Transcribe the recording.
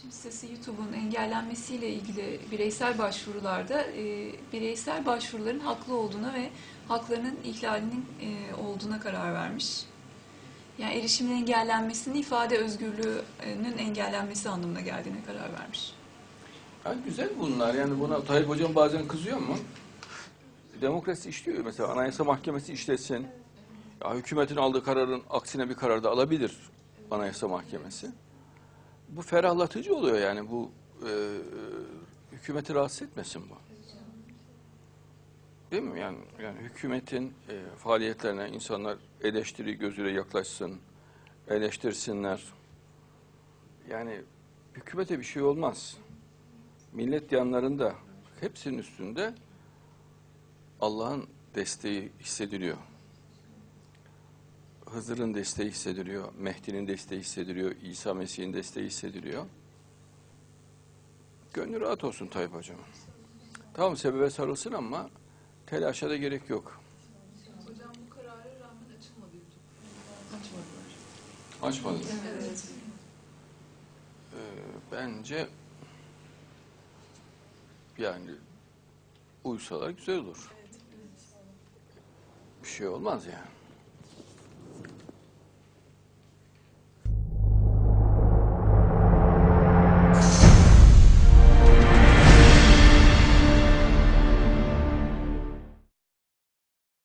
Şimdi sesi YouTube'un engellenmesiyle ilgili bireysel başvurularda e, bireysel başvuruların haklı olduğuna ve haklarının ihlalinin e, olduğuna karar vermiş. Yani erişimin engellenmesinin ifade özgürlüğünün engellenmesi anlamına geldiğine karar vermiş. Yani güzel bunlar. Yani buna Tayyip Hocam bazen kızıyor mu? Demokrasi işliyor. Mesela Anayasa Mahkemesi işlesin. Ya hükümetin aldığı kararın aksine bir karar da alabilir Anayasa Mahkemesi. Bu ferahlatıcı oluyor yani bu e, hükümeti rahatsız etmesin bu. Değil mi? Yani, yani hükümetin e, faaliyetlerine insanlar eleştiri gözüyle yaklaşsın, eleştirsinler. Yani hükümete bir şey olmaz. Millet yanlarında hepsinin üstünde Allah'ın desteği hissediliyor. Hızır'ın desteği hissediliyor, Mehdi'nin desteği hissediliyor, İsa Mesih'in desteği hissediliyor. Gönlü rahat olsun Tayyip Hocam. Tamam sebebe sarılsın ama telaşa da gerek yok. Hocam bu karara rağmen açılmadı YouTube. Açmadılar. Açmadı. Evet. Ee, bence yani uysalar güzel olur. Bir şey olmaz yani.